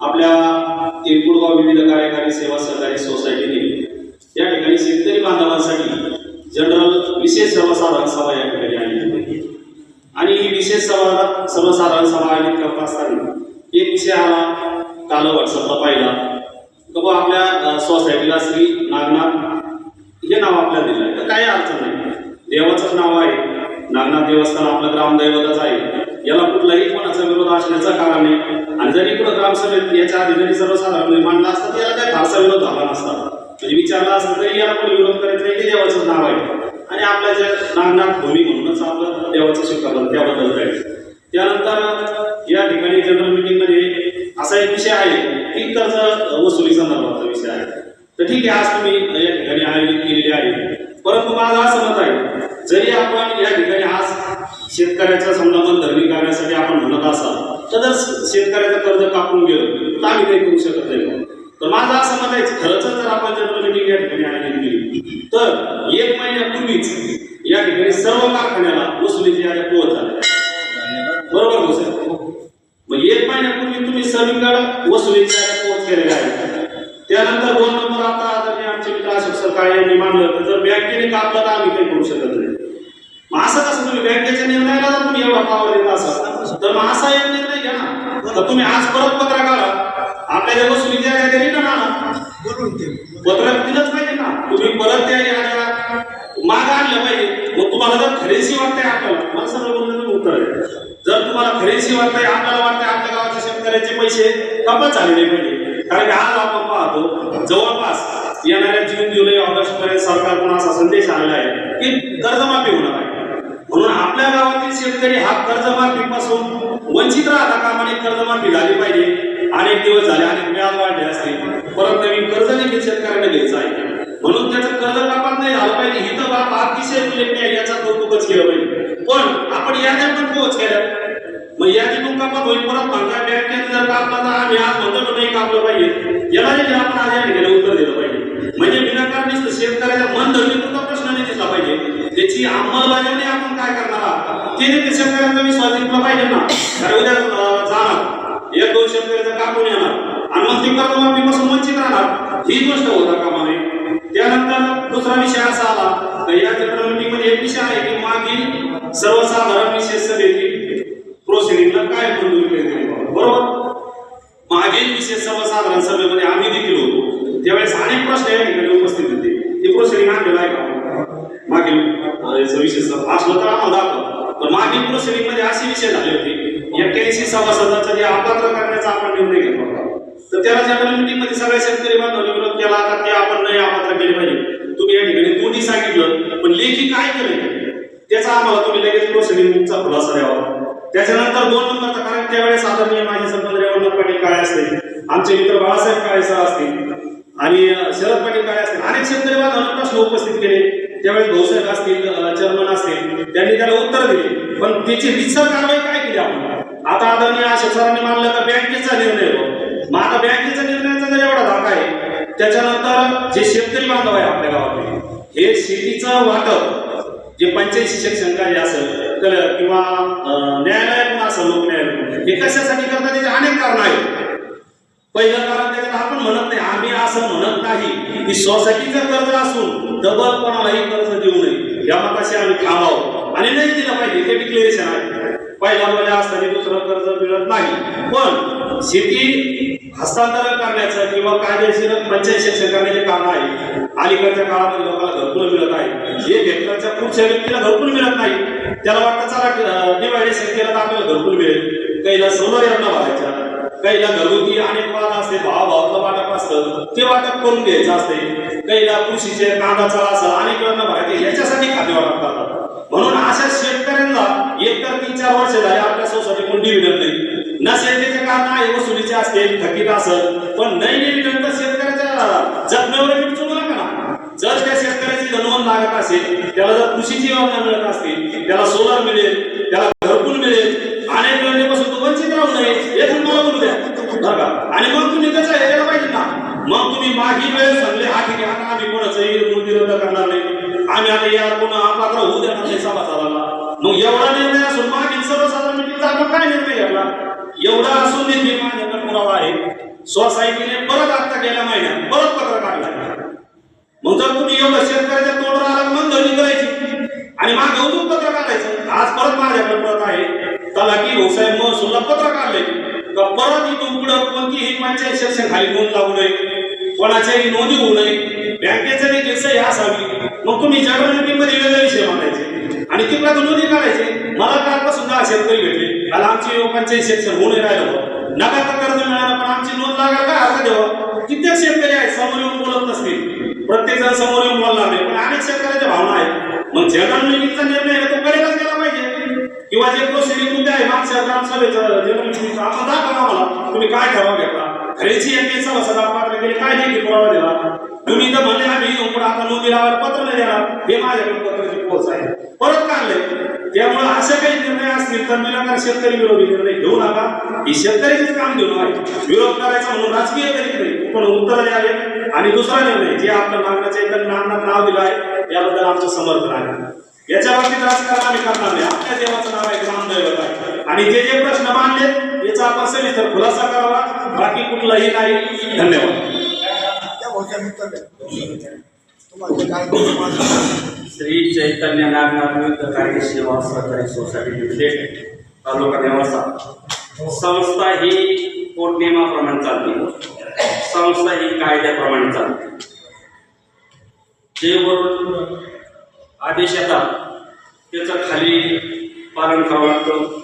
आपल्या तिरकुडगाव विविध कार्यकारी सेवा सहकारी सोसायटीने या ठिकाणी शेतकरी बांधवांसाठी जनरल विशेष सर्वसाधारण सभा या ठिकाणी आयोजित केली आणि ही विशेष सभा सर्वसाधारण सभा आयोजित करत असताना एक विषय आला काल व्हॉट्सअपला पाहिला. तर बुवा आपल्या सोसायटीला श्री नागनाथ हे नाव आपल्याला दिलं आहे तर काही अडचण नाही. देवाचंच नाव आहे. नागनाथ देवस्थान आपलं ग्रामदैवतच आहे. याला कुठलाही कोणाचा विरोध असण्याचं कारण नाही. आणि जरी कुठं ग्रामसभेत याच्या आधी जरी सर्वसाधारण मांडला असता तर याला काही फारसा विरोध झाला नसता. म्हणजे विचारला असता तरी याला कोणी विरोध करायचा नाही ते देवाचं नाव आहे. आणि आपल्या ज्या नागनाथ भूमी म्हणूनच आपलं देवाचं स्वीकारलं त्याबद्दल काय त्यानंतर या ठिकाणी जनरल मिटिंगमध्ये असा एक विषय आहे की कर्ज वसुली संदर्भातला विषय आहे. तर ठीक आहे आज तुम्ही या ठिकाणी आयोजित केलेली आहे. परंतु माझं असं मत आहे जरी आपण या ठिकाणी आज शेतकऱ्याचा समजा बंद करण्यासाठी आपण म्हणत असाल तर जर शेतकऱ्याचं कर्ज कापून गेलं तर आम्ही काही करू शकत नाही तर माझं असं म्हणत आहे खरंच जर आपण जनरल या ठिकाणी आयोजित केली तर एक महिन्यापूर्वीच या ठिकाणी सर्व कारखान्याला वसुलीची याद्या पोहोच बरोबर हो सर मग एक महिन्यापूर्वी तुम्ही सगळीकडे वसुलीची याद्या पोहोच केलेल्या आहेत त्यानंतर दोन नंबर आता आदरणीय आमचे मित्र अशोक सरकार यांनी मानलं तर जर बँकेने कापलं तर आम्ही काही करू शकत नाही. मग असं कसं तुम्ही बँकेच्या निर्णयाला जर तुम्ही एवढा पावर देत असाल तर मग असा एक निर्णय घ्या ना. तर तुम्ही आज परत पत्र काढा आपल्या वसुलीच्या याद्या रिटर्न आणा बोलून पत्र दिलंच पाहिजे ना. तुम्ही परत त्या याद्या माग आणलं पाहिजे. मग तुम्हाला जर खरेशी वाटतंय आपल्याला मला सगळं बोलण्याचं उत्तर आहे जर तुम्हाला खरेशी वाटतंय आपल्याला वाटतंय आपल्या गावाच्या शेतकऱ्याचे पैसे कपात झालेले पाहिजे. कारण की आज आपण पाहतो जवळपास येणाऱ्या जून जुलै ऑगस्ट पर्यंत सरकारकडून असा संदेश आलेला आहे की कर्जमाफी होणार आहे. म्हणून आपल्या गावातील शेतकरी हा कर्जमाफीपासून वंचित राहता कामाने कर्जमाफी झाली पाहिजे. अनेक दिवस झाले अनेक मिळाल वाढले असते परत नवीन कर्ज देखील शेतकऱ्यांना घ्यायचं आहे. म्हणून त्याचं कर्ज कापात नाही झालं पाहिजे. ही तर बाब अतिशय उल्लेखनीय आहे, याचा कौतुकच केलं पाहिजे. पण आपण याद्या पण पोहोच केल्या. मग यादीतून कापात होईल. परत म्हणता बँकेत जर कापला तर आम्ही आज म्हणतो तर नाही कापलं पाहिजे. याला देखील आपण आज या ठिकाणी उत्तर दिलं पाहिजे. म्हणजे विनाकारणीच नुसतं शेतकऱ्याचा मन धरणीपुरता प्रश्न नाही दिसला पाहिजे. त्याची अंमलबजावणी आपण काय करणार आहात? ते शेतकऱ्यांचा विश्वास जिंकला पाहिजे ना. कारण उद्या जाणार. एक दोन शेतकऱ्याचं कापून येणार. आणि मग ती कर्जमाफीपासून वंचित राहणार. ही गोष्ट होता कामा नये त्यानंतर दुसरा विषय असा आला. तर या जनरल मीटिंगमध्ये एक विषय आहे की मागील सर्वसाधारण विशेष सभेतील प्रोसिडिंगला काय मंजुरी केली बरोबर? मागील विशेष सर्वसाधारण सभेमध्ये आम्ही देखील होतो. त्यावेळेस अनेक प्रश्न या ठिकाणी उपस्थित होते. ते प्रोसिडिंग आणलेलं आहे का? मागील विशेष असलं तर आम्हाला दाखवा. पण मागील प्रोसिडिंगमध्ये असे विषय झाले होते एक्क्याऐंशी सभासदाचा जे अपात्र करण्याचा आपण निर्णय घेतला होता. तर त्याला जनरल मीटिंगमध्ये सगळ्या शेतकरी बांधवांनी विरोध केला आता ते आपण नाही अपात्र केले पाहिजे. तुम्ही या ठिकाणी तोंडी सांगितलं पण लेखी काय केलं त्याचा आम्हाला तुम्ही लगेच प्रोसिडिंगचा खुलासा द्यावा. त्याच्यानंतर दोन नंबरचा कारण त्यावेळेस आदरणीय माजी सरपंच रेवणनाथ पाटील काळे असते आमचे मित्र बाळासाहेब काळे सर असतील आणि शरद पाटील काळे असतील अनेक शेतकरी बांधवांना प्रश्न उपस्थित केले. त्यावेळी भाऊसाहेब असतील चेअरमन असतील त्यांनी त्याला उत्तर दिले. पण त्याची रितसर कारवाई काय केली आपण? आता आदरणीय अशोक सरांनी मानलं तर बँकेचा निर्णय हो? मग आता बँकेचा निर्णयाचा जर एवढा धाका आहे त्याच्यानंतर जे शेतकरी बांधव आहे आपल्या गावातले हे शेतीचं वाटप जे पंचायती सेक्शन काय असेल तर किंवा न्यायालयातून असेल लोक हे कशासाठी करतात? त्याचे अनेक कारण आहेत. पहिलं कारण त्याच्यात आपण म्हणत नाही. आम्ही असं म्हणत नाही. की सोसायटीचं कर्ज असून डबल कोणालाही कर्ज देऊ नये. या मताशी आम्ही थांबावं. आणि नाही दिलं पाहिजे ते डिक्लेरेशन आहे. पहिला मला असताना दुसरं कर्ज मिळत नाही. पण शेती हस्तांतरण करण्याचं किंवा कायदेशीर पंचायत शिक्षण करण्याचे कारण आहे. अलीकडच्या काळामध्ये लोकांना घरकुल मिळत आहे. जे हेक्टरच्या पुढच्या व्यक्तीला घरकुल मिळत नाही त्याला वाटतं चला डिवायडेशन केलं तर आपल्याला घरकुल मिळेल. काहीला सोलर यांना भरायच्या काहीला घरगुती अनेक वाद असते भाव भावातलं वाटप असतं ते वाटप करून घ्यायचं असते. काहीला कृषीचे कांदाचा असं अनेक योजना भरायचे याच्यासाठी खाते वाटप करतात म्हणून अशा शेतकऱ्यांना एक तर तीन चार वर्ष झाले आपल्या सोसायटीकडून डिव्हिडंड नाही. नसेल त्याचे कारण आहे वसुलीचे असतील थकीत असेल पण नाही डिव्हिडंड तर शेतकऱ्याच्या जखमेवर मीठ चुकू नका ना. जर त्या शेतकऱ्याची धनवन लागत असेल त्याला जर कृषीची योजना मिळत असतील त्याला सोलर मिळेल त्याला घरकुल मिळेल अनेक योजनेपासून तो वंचित राहू नये हे पण मला बोलू द्या बरं का? आणि मग तुम्ही त्याचं हे केलं पाहिजे ना मग तुम्ही मागील वेळेस सांगले हा ठीक आहे आता आम्ही विरोध करणार नाही. आम्ही आता या पुन्हा अपात्र होऊ देणार नाही सभासदाला मग एवढा निर्णय असून मागील सर्वसाधारण मिटिंगचा आपण काय निर्णय घेतला? एवढा असून देखील माझ्याकडे पुरावा आहे. सोसायटीने परत आता गेल्या महिन्यात परत पत्र काढलं. मग जर तुम्ही एवढं शेतकऱ्याच्या तोंडावर आला मग धरणी करायची आणि मागे अजून पत्र काढायचं. आज परत माझ्याकडे परत आहे. तलाठी भाऊसाहेब हो महसूलला पत्र काढले का परत इथून पुढं कोणतीही पंचायत सेक्शन खाली नोंद लागू नये? कोणाच्याही नोंदी होऊ नये. बँकेचं देखील सही असावी मग तुम्ही जनरलमध्ये विषय मांडायचे. आणि तिकडे नोंदी काढायचे. मला कालपासून सुद्धा शेतकरी भेटले. काल आमचे युवकांचे शिक्षण होऊन राहिलं. नका तर कर्ज मिळालं पण आमची नोंद लागायला काय हरकत देवा हो? कित्येक शेतकरी आहेत समोर येऊन बोलत नसतील. प्रत्येक जण समोर येऊन बोलणार नाही पण अनेक शेतकऱ्याच्या भावना आहेत. मग जनरल मीटिंगचा निर्णय तो करेलच गेला पाहिजे. किंवा जे प्रोसिडिंग मुद्दे आहे मागच्या ग्रामसभेचा जनरल मीटिंगचा आपण दाखवा मला तुम्ही काय ठराव घेतला? खरेची यांनी सभासद पात्र केले काय देखील पुरावा दिला तुम्ही तर म्हणले आम्ही इथून पुढे आता नोंदी लावायला पत्र नाही देणार. हे माझ्याकडे पत्राची पोच आहे. परत काढले त्यामुळे असे काही निर्णय असतील तर निराकार शेतकरी विरोधी निर्णय घेऊ नका. ही शेतकऱ्याचेच काम घेऊन आहे. विरोध करायचा म्हणून राजकीय करीत नाही पण उत्तर द्यावे. आणि दुसरा निर्णय जे आपल्या नागनाचे नागनाथ नाव दिलं आहे याबद्दल आमचं समर्थन आहे. याच्या बाबतीत राजकारण आम्ही करणार नाही. आपल्या देवाचं नाव आहे ग्रामदैवत आहे. आणि जे जे प्रश्न मांडले याचा आपण सविस्तर खुलासा करावा. बाकी कुठलाही नाही. धन्यवाद? श्री चैतन्य नागनाथ विरुद्ध कार्य सेवा सहकारी सोसायटी लिमिटेड तालुका नेवासा संस्था ही पोटनियमाप्रमाणे चालते. संस्था ही कायद्याप्रमाणे चालते. जे वरून आदेश येतात त्याचं खाली पालन करावं लागतं.